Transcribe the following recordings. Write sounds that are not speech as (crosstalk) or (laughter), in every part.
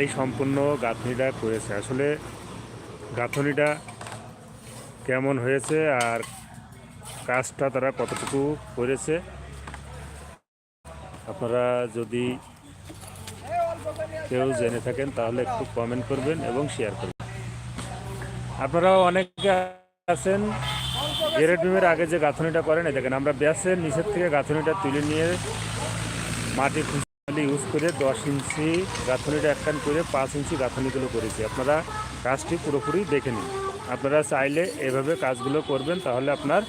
এই সম্পূর্ণ গাঁথনিটা করেছে। আসলে গাঁথনিটা কেমন হয়েছে আর কাজটা তারা কতটুকু করেছে, আপনারা যদি কেউ জেনে থাকেন তাহলে একটু কমেন্ট করবেন এবং শেয়ার করবেন। আপনারাও অনেকে আছেন গ্রেড বিমের আগে যে গাঁথনিটা করেন দেখেন আমরা ব্যাসের নিচের থেকে গাঁথনিটা তুলে নিয়ে মাটি ইউজ করে দশ ইঞ্চি গাঁথনিটা একখান করে পাঁচ ইঞ্চি গাঁথনিগুলো করেছি। আপনারা কাজটি পুরোপুরি দেখে নিন। আপনারা চাইলে এভাবে কাজগুলো করবেন, তাহলে আপনার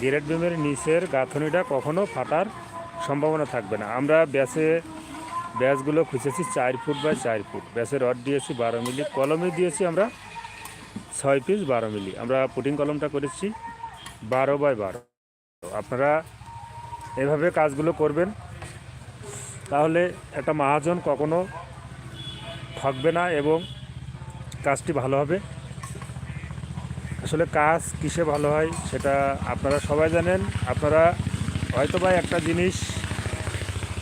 গ্রেড বিমের নিচের গাঁথনিটা কখনো ফাটার সম্ভাবনা থাকবে না। আমরা ব্যাসে, ব্যাসগুলো খুঁজেছি চার ফুট বাই চার ফুট। ব্যাসের রড দিয়েছি বারো মিলি, কলমে দিয়েছি আমরা ছয় পিস বারো মিলি। আমরা পুটিং কলমটা করেছি বারো বাই বারো। আপনারা এভাবে কাজগুলো করবেন। তাহলে একটা মহাজন কখনো ঠকবে না এবং কাজটি ভালো হবে। আসলে কাজ কিসে ভালো হয় সেটা আপনারা সবাই জানেন। আপনারা হয়তো বা একটা জিনিস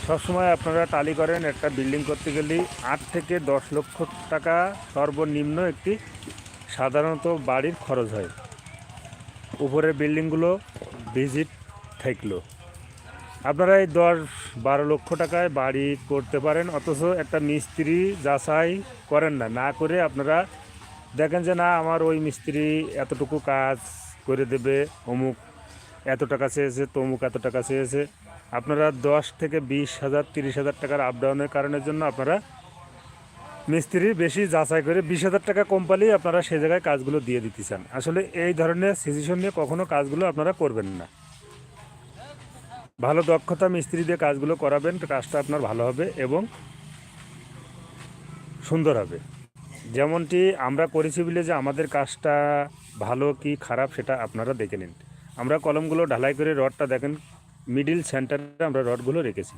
সবসময় আপনারা টালি করেন, একটা বিল্ডিং করতে গেলে আট থেকে দশ লক্ষ টাকা সর্বনিম্ন একটি সাধারণত বাড়ির খরচ হয়। উপরের বিল্ডিংগুলো ভিজিট থাকল। আপনারা এই দশ বারো লক্ষ টাকায় বাড়ি করতে পারেন, অথচ একটা মিস্ত্রি যাচাই করেন না। না করে আপনারা দেখেন যে, না, আমার ওই মিস্ত্রি এতটুকু কাজ করে দেবে, অমুক এত টাকা চেয়েছে, তমুক এত টাকা চেয়েছে। আপনারা দশ থেকে বিশ হাজার, তিরিশ হাজার টাকার আপ ডাউনের কারণের জন্য আপনারা মিস্ত্রি বেশি যাচাই করে বিশ হাজার টাকা কম পালেই আপনারা সেই জায়গায় কাজগুলো দিয়ে দিতে চান। আসলে এই ধরনের সিচুয়েশন নিয়ে কখনো কাজগুলো আপনারা করবেন না। ভালো দক্ষতা মিস্ত্রি দিয়ে কাজগুলো করাবেন, কাজটা আপনার ভালো হবে এবং সুন্দর হবে। যেমনটি আমরা করেছি বলে যে আমাদের কাজটা ভালো কি খারাপ সেটা আপনারা দেখে নিন। আমরা কলমগুলো ঢালাই করে রডটা দেখেন, মিডিল সেন্টারে আমরা রডগুলো রেখেছি।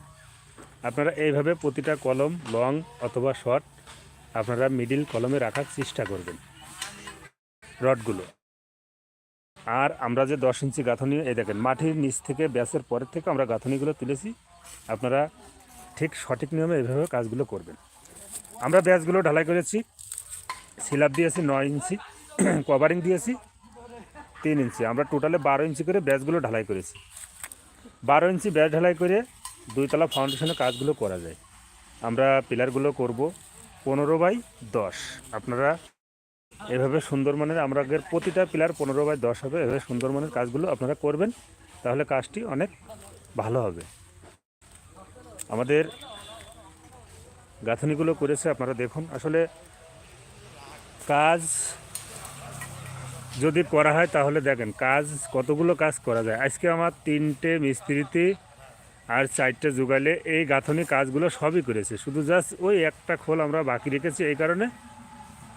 আপনারা এইভাবে প্রতিটা কলম, লং অথবা শর্ট, আপনারা মিডিল কলমে রাখার চেষ্টা করবেন রডগুলো। আর আমরা যে দশ ইঞ্চি গাঁথনি, এই দেখেন, মাটির নিচ থেকে ব্যাসের পরের থেকে আমরা গাঁথনিগুলো তুলেছি। আপনারা ঠিক সঠিক নিয়মে এইভাবে কাজগুলো করবেন। আমরা ব্যাসগুলো ঢালাই করেছি সিলাপ দিয়েছি নয় ইঞ্চি, (clears throat) কভারিং দিয়েছি তিন ইঞ্চি। আমরা টোটালে বারো ইঞ্চি করে ব্যাসগুলো ঢালাই করেছি। বারো ইঞ্চি ব্যাস ঢালাই করে দুইতলা ফাউন্ডেশনে কাজগুলো করা যায়। আমরা পিলারগুলো করব পনেরো বাই দশ। আপনারা এভাবে সুন্দরবনের আমরা আগের প্রতিটা পিলার পনেরো বাই দশ হবে। এভাবে সুন্দরবনের কাজগুলো আপনারা করবেন, তাহলে কাজটি অনেক ভালো হবে। আমাদের গাঁথনিগুলো করেছে আপনারা দেখুন। আসলে কাজ যদি করা হয় তাহলে দেখেন কাজ কতগুলো কাজ করা যায়। আজকে আমার তিনটে মিস্ত্রিতে আর চারটে জোগালে এই গাঁথনি কাজগুলো সবই করেছে। শুধু জাস্ট ওই একটা খোল আমরা বাকি রেখেছি এই কারণে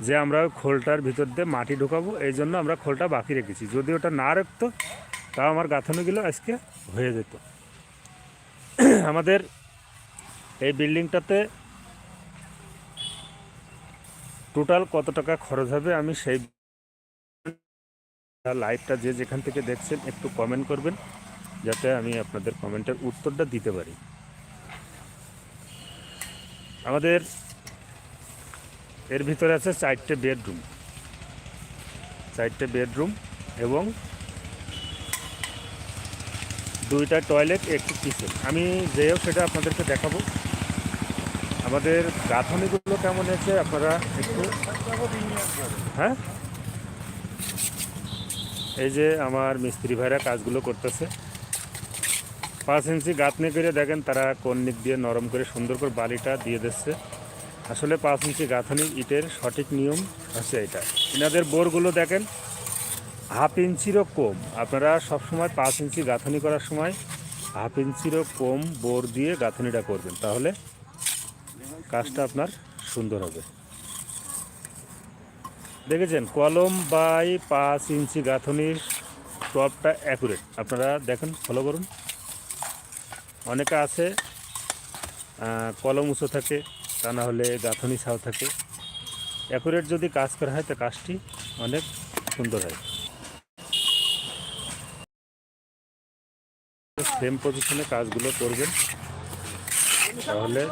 যে আমরা খোলটার ভিতর দিয়ে মাটি ঢোকাবো, এই জন্য আমরা খোলটা বাকি রেখেছি। যদি ওটা না রাখতো, তাও আমার গাঁথনিগুলো আজকে হয়ে যেত। আমাদের এই বিল্ডিংটাতে টোটাল কত টাকা খরচ হবে আমি সেই লাইভটা যে যেখান থেকে দেখছেন, একটু কমেন্ট করবেন, যাতে আমি আপনাদের কমেন্টের উত্তরটা দিতে পারি। আমাদের এর ভিতরে আছে চারটে বেডরুম। চারটে বেডরুম এবং দুইটা টয়লেট, একটি কিচেন। আমি যেও সেটা আপনাদেরকে দেখাবো। আমাদের গাঁথনিগুলো কেমন হয়েছে আপনারা একটু হ্যাঁ? এই যে আমার মিস্ত্রি ভাইরা কাজগুলো করতেছে। পাঁচ ইঞ্চি গাঁথনি করে দেখেন তারা কন্নিক দিয়ে নরম করে সুন্দর করে বালিটা দিয়ে দিচ্ছে। আসলে পাঁচ ইঞ্চি গাঁথনি ইটের সঠিক নিয়ম হচ্ছে এটা। এনাদের বোরগুলো দেখেন, হাফ ইঞ্চিরও কম। আপনারা সবসময় পাঁচ ইঞ্চি গাঁথনি করার সময় হাফ ইঞ্চিরও কম বোর দিয়ে গাঁথনিটা করবেন, তাহলে কাজটা আপনার সুন্দর হবে। দেখেছেন, কলম বাই পাঁচ ইঞ্চি গাঁথনির টপটা অ্যাকুরেট। আপনারা দেখেন, ফলো করুন। অনেকে আছে কলম উঁচু থাকে তা না হলে গাঁথনি ছাও থাকে। অ্যাকুরেট যদি কাজ করা হয়, তো কাজটি অনেক সুন্দর হয়। সেম পজিশনে কাজগুলো করবেন। তাহলে